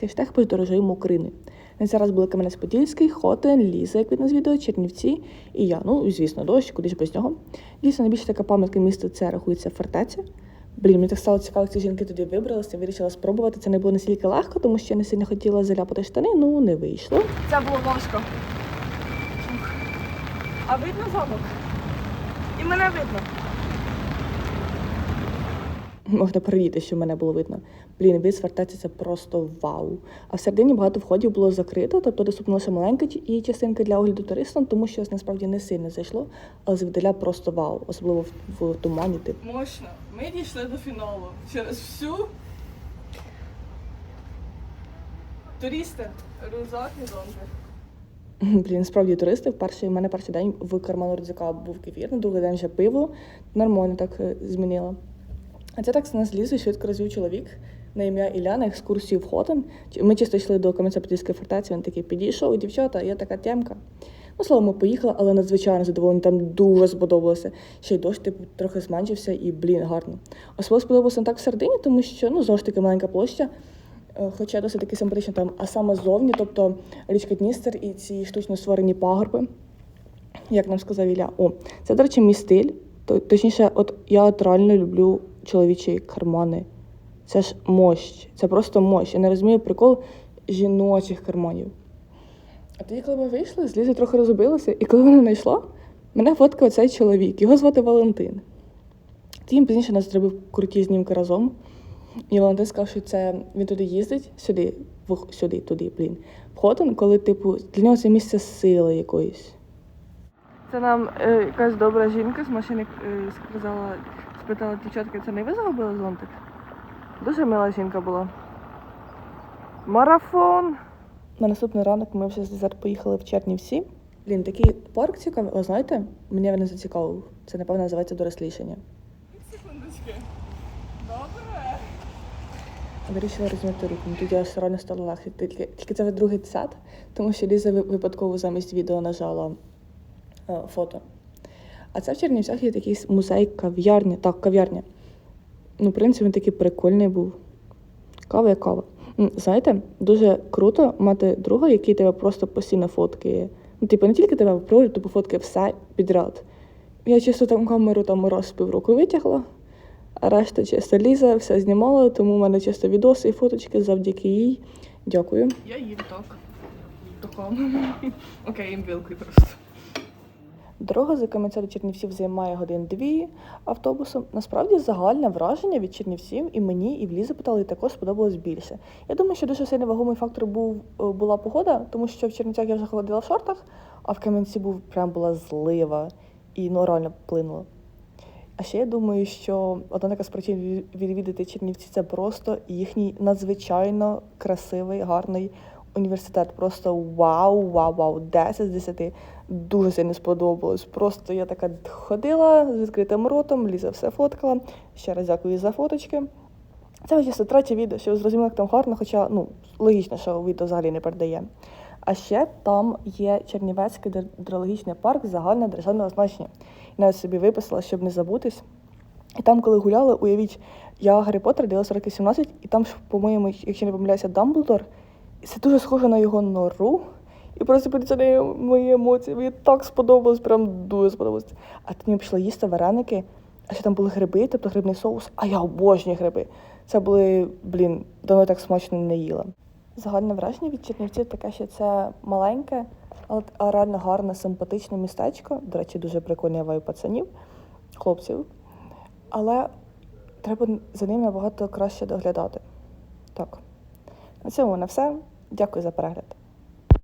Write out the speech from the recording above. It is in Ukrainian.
Хештег подорожуємо Україною. На цей раз були Кам'янець-Подільський, Хотин, Ліза, як від нас відео, Чернівці і я. Ну, звісно, дощ, куди ж без нього. Дійсно, найбільша така пам'ятка міста це рахується фортеця. Блін, мені так стало цікаво, як ці жінки туди вибралися, вирішила спробувати. Це не було настільки легко, тому що я не сильно хотіла заляпати штани, ну не вийшло. Це було важко. А видно замок? І мене видно. Можна перевірити, що мене було видно. Блін, вид з фортеці це просто вау. А всередині багато входів було закрито, тобто доступна лише маленька її частинка для огляду туристам, тому що насправді не сильно зайшло, але звіддаля просто вау, особливо в, в тумані. Типу. Мощно. Ми дійшли до фіналу. Через всю. Туристи. Рюкзак і зонти. Блін, справді туристи. В перший у мене перший день в карману рюкзака був кефір, на другий день вже пиво. Нормально так е, змінила. А це так з нас лізу швидко розвів чоловік на ім'я Ілля на екскурсію в Хотин. Ми чисто йшли до Кам'янця-Подільської фортеці, він такий підійшов, дівчата, я така тямка. Ну, словом, ми поїхали, але надзвичайно задоволені, там дуже сподобалося. Ще й дощ, типу, трохи зменшився і, блін, гарно. Особливо сподобалося так всередині, тому що, ну, знову ж таки, маленька площа, е, хоча досить таки симпатично там, а саме зовні, тобто річка Дністер і ці штучно створені пагорби, як нам сказав Ілля. О, це, до речі, мій стиль. Точніше, от я от реально люблю чоловічі кармани. Це ж мощ, це просто мощ. Я не розумію прикол жіночих карманів. А тоді, коли ми вийшли, з трохи розгубилося, і коли вона знайшла, мене фоткав цей чоловік. Його звати Валентин. Тоді він пізніше нас зробив круті знімки разом. І Валентин сказав, що це він туди їздить, сюди, в, сюди, туди, блін. В коли, типу, для нього це місце сили якоїсь. Це нам е, якась добра жінка з машини е, сказала, спитала дівчатки, це не ви загубили зонтик? Дуже мила жінка була. Марафон. На наступний ранок ми вже з Лізар поїхали в Чернівці. Блін, такий парк цікавий, але знаєте, мене він не зацікавив. Це, напевно, називається дорослішання. Секундочки. Добре. Вирішила розмити руку. Ну, Тоді аж реально стало легше. Тільки, тільки це вже другий десят, тому що Ліза ви- випадково замість відео нажала е, фото. А це в Чернівцях є такий музей кав'ярня. Так, кав'ярня. Ну, в принципі, він такий прикольний був. Кава як кава. Знаєте, дуже круто мати друга, який тебе просто постійно фоткає. Ну, типу, не тільки тебе приходить, типу фоткає все підряд. Я чисто там камеру там раз півроку витягла, а решта чисто ліза, все знімала, тому в мене чисто відоси і фоточки завдяки їй. Дякую. Я їм так. Окей, їм вилкою просто. Дорога з Кам'янця до Чернівців займає годин-дві автобусом. Насправді загальне враження від Чернівців і мені, і в Лізі питали, також сподобалось більше. Я думаю, що дуже сильний вагомий фактор був е, була погода, тому що в Чернівцях я вже ходила в шортах, а в Кам'янці був прям була злива і ну реально плинуло. А ще я думаю, що одна така причин відвідати Чернівці це просто їхній надзвичайно красивий, гарний університет. Просто вау, вау, вау, 10 з 10. Дуже сильно сподобалось. Просто я така ходила з відкритим ротом, Ліза все фоткала. Ще раз дякую за фоточки. Це вже чисто третє відео, що ви зрозуміли, як там гарно, хоча ну, логічно, що відео взагалі не передає. А ще там є Чернівецький гідрологічний парк загального державного значення. Я навіть собі виписала, щоб не забутись. І там, коли гуляли, уявіть, я Гаррі Поттер дивилася роки 17, і там, по-моєму, якщо не помиляюся, Дамблдор, це дуже схоже на його нору. І просто перед цим мої емоції. Мені так сподобалось, прям дуже сподобалось. А тоді ми пішли їсти вареники, а ще там були гриби, тобто грибний соус, а я обожнюю гриби. Це були, блін, давно так смачно не їла. Загальне враження від Чернівців таке, що це маленьке, але реально гарне, симпатичне містечко. До речі, дуже прикольний вайб пацанів, хлопців. Але треба за ним набагато краще доглядати. Так. На цьому на все. Дякую за перегляд.